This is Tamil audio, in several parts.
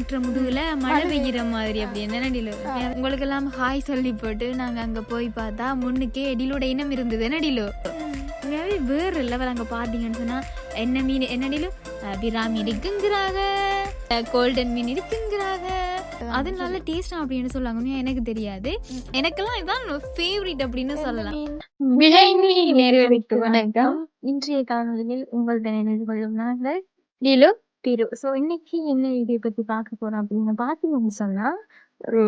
மாற்ற முதுகுல மழை பெய்கிற மாதிரி அப்படி என்னடிலோ உங்களுக்கு எல்லாம் ஹாய் சொல்லி போட்டு நாங்க அங்க போய் பார்த்தா முன்னுக்கே எடிலோட இனம் இருந்தது. என்னடிலோ உண்மையாவே வேறு லெவல் அங்க பாத்தீங்கன்னு சொன்னா என்ன மீன் என்னடிலும் பிரா மீன் இருக்குங்கிறாங்க கோல்டன் மீன் இருக்குங்கிறாங்க அது நல்ல டேஸ்டா அப்படின்னு சொல்லுவாங்க எனக்கு தெரியாது. எனக்கெல்லாம் இதான் ஃபேவரட் அப்படின்னு சொல்லலாம். வணக்கம் இன்றைய காணொலியில் நினைவு கொள்ளும் நாங்கள் லீலு திரு ஸோ இன்னைக்கு என்ன வீடியோ பத்தி பார்க்க போறோம் அப்படின்னு பார்த்தீங்கன்னு சொன்னா ஒரு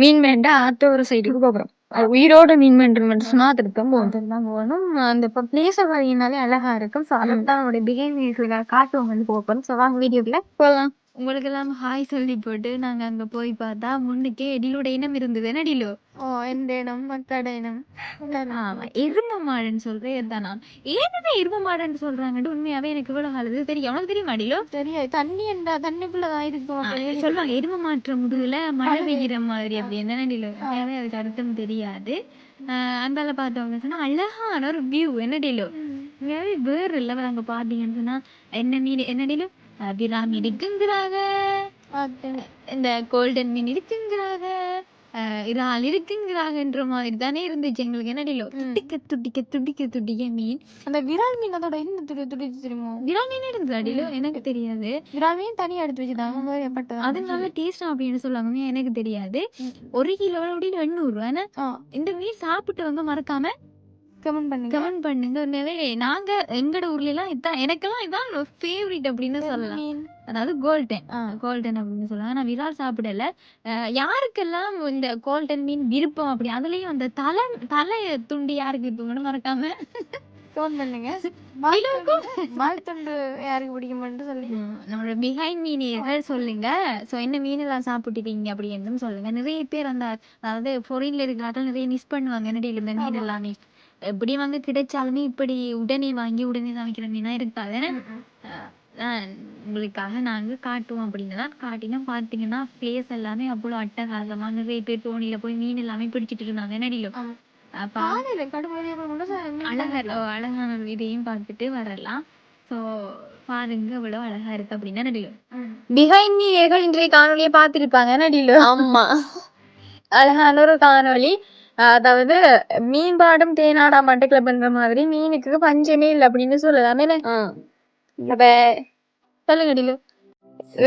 மீன் வேண்ட ஆத்த ஒரு சைடுக்கு போகிறோம். உயிரோட மீன் வேண்டு சொன்னா அதுக்கு தான் போகணும் தான் போகணும். அந்த இப்போ பிளேஸை பார்த்தீங்கன்னாலே அழகா இருக்கும். ஸோ அதை தான் நம்மளுடைய பிஹைண்ட் காட்டுவோம் வந்து போகிறோம் ஸோ வாங்க வீடியோக்குள்ள போகலாம் உங்களுக்கு எல்லாம் ஹாய் சொல்லி போட்டு நாங்க அங்க போய் பார்த்தா முன்னுக்கே எடிலோட இனம் இருந்தது. என்னடிலோ ஓ எந்த இடம் மக்கட இடம் ஆமா எரும மாடுன்னு சொல்றேன் இதுதான் நான். ஏன்னு எரும மாடுன்னு சொல்றாங்கன்னு உண்மையாவே எனக்கு இவ்வளவு காலது தெரியும். உனக்கு தெரியுமா அடிலோ தெரியாது. தண்ணி என்றா தண்ணிக்குள்ளதான் இருக்கும் சொல்லுவாங்க எரும மாற்ற முதுகுல மழை பெய்கிற மாதிரி அப்படி என்ன நடிலோ உண்மையாவே அதுக்கு அர்த்தம் தெரியாது. அந்தால பார்த்தவங்க சொன்னா அழகான ஒரு வியூ என்னடிலோ உண்மையாவே வேறு லெவல் அங்க பாத்தீங்கன்னு சொன்னா என்ன மீன் என்னடிலோ விரா மீன் இருக்குங்கிறாங்க இந்த கோல்டன் மீன் இருக்குங்கிறாங்க இறால் இருக்குங்கிறாங்கன்ற மாதிரி தானே இருந்துச்சு எங்களுக்கு. என்னடிலோ துடிக்க துடிக்க துடிக்க துடிக்க மீன். அந்த விரால் மீன் அதோட என்ன துடி துடி தெரியுமோ? விரால் மீன் இருந்தது அடிலோ எனக்கு தெரியாது. விரால் மீன் தனியா எடுத்து ஏற்பட்டது அது நல்ல டேஸ்ட் அப்படின்னு சொல்லுவாங்க எனக்கு தெரியாது. ஒரு கிலோ அப்படின்னு எண்ணூறு ரூபா என்ன? இந்த மீன் சாப்பிட்டவங்க மறக்காம கமெண்ட் பண்ணுங்க. கமெண்ட் பண்ணுங்க. உண்மையாவே நாங்க எங்கட ஊர்ல எல்லாம் இதான் எனக்கெல்லாம் இதான் ஃபேவரட் அப்படின்னு சொல்லலாம். அதாவது கோல்டன் ஆ. கோல்டன் அப்படின்னு சொல்லுவாங்க நான் விரால் சாப்பிடல. யாருக்கெல்லாம் இந்த கோல்டன் மீன் விருப்பம் அப்படி அதுலயும் அந்த தலை தலை துண்டு யாருக்கு விருப்பம்னு மறக்காம. கமெண்ட் பண்ணுங்க. வாழ்த்துண்டு யாருக்கு பிடிக்கும்னு சொல்லி. ம், நம்மளோட பிஹைண்ட் மீனியர்கள் சொல்லுங்க. ஸோ என்ன மீன் எல்லாம் சாப்பிட்டுட்டீங்க அப்படின்னு சொல்லுங்க. நிறைய பேர் அந்த அதாவது ஃபாரின்ல இருக்கிறார்கள் நிறைய மிஸ் பண்ணுவாங்க. என்னடி இந்த மீன் எல்லாமே எப்படி வாங்க கிடைச்சாலுமே இப்படி உடனே வாங்கி உடனே சமைக்கிற மீனா இருக்காது. உங்களுக்காக நாங்க காட்டுவோம் அப்படின்னு. தான் காட்டினா பார்த்தீங்கன்னா பிளேஸ் எல்லாமே அவ்வளோ அட்டகாசமா நிறைய பேர் தோணியில போய் மீன் எல்லாமே பிடிச்சிட்டு இருந்தாங்க. கூட அழகா அழகான இதையும் பார்த்துட்டு வரலாம். ஸோ பாருங்க இவ்வளவு அழகா இருக்கு அப்படின்னு. நடிலும் பிஹைண்ட் மீடியர்கள் இன்றைய காணொலியை பார்த்திருப்பாங்க. நடில ஆமா. அழகான ஒரு காணொளி. அதாவது மீன்பாடும் தேனாடா மட்டக்கில பண்ற மாதிரி மீனுக்கு பஞ்சமே இல்லை அப்படின்னு சொல்லலாம். அப்ப சொல்லுங்க டிலு.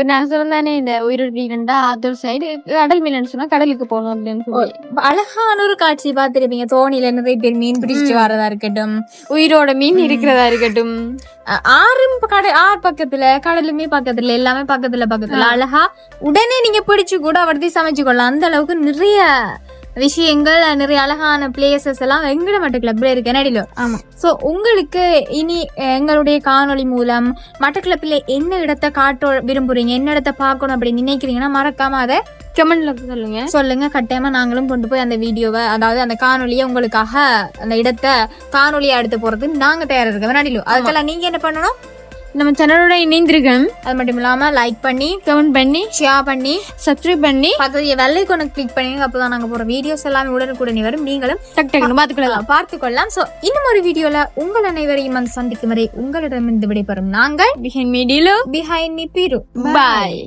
நான் சொன்னதானே இந்த உயிரோடு ரெண்டா ஆத்தூர் சைடு கடல் மீன் சொன்னா கடலுக்கு போகணும் அப்படின்னு சொல்லி. அழகான ஒரு காட்சி பார்த்திருப்பீங்க. தோணில நிறைய பேர் மீன் பிடிச்சிட்டு வரதா இருக்கட்டும் உயிரோட மீன் இருக்கிறதா இருக்கட்டும். அ- ஆறும் ப- கடல் ஆறு பக்கத்துல கடலுமே பக்கத்துல எல்லாமே பக்கத்துல பக்கத்துல. அழகா உடனே நீங்க பிடிச்சு கூட அவர்த்தி சமைச்சு கொள்ளலாம். அந்த அளவுக்கு நிறைய விஷயங்கள் நிறைய அழகான பிளேசஸ் எல்லாம் எங்கட மட்டக்கிளப்ல இருக்கு. நடிலும் ஆமா. சோ உங்களுக்கு இனி எங்களுடைய காணொளி மூலம் மட்டக்கிளப்பில் என்ன இடத்தை காட்ட விரும்புறீங்க? என்ன இடத்தை பார்க்கணும் அப்படின்னு நினைக்கிறீங்கன்னா மறக்காம அதை கமெண்ட்ல சொல்லுங்க. சொல்லுங்க. கட்டாயமா நாங்களும் கொண்டு போய் அந்த வீடியோவை அதாவது அந்த காணொலியை உங்களுக்காக அந்த இடத்தை காணொலியா எடுத்து போறது நாங்க தயாரா இருக்க நடிலும் அதுக்கெல்லாம் நீங்க என்ன பண்ணணும்? நம்ம சேனலோட இணைந்திருக்கணும் அது மட்டும் இல்லாம லைக் பண்ணி கமெண்ட் பண்ணி ஷேர் பண்ணி சப்ஸ்கிரைப் பண்ணி பக்கத்துல வெள்ளை கொண்டு கிளிக் பண்ணி அப்பதான் நாங்க போற வீடியோஸ் எல்லாமே உடனுக்குடனே வரும். நீங்களும் டக் டக்குன்னு பாத்துக்கலாம் பார்த்து கொள்ளலாம் சோ இன்னும் ஒரு வீடியோல உங்கள் அனைவரையும் வந்து சந்திக்கும் வரை உங்களிடமிருந்து விடைபெறும் நாங்கள் பிஹைண்ட் மீடியில பிஹைண்ட் மீ பீரு பாய்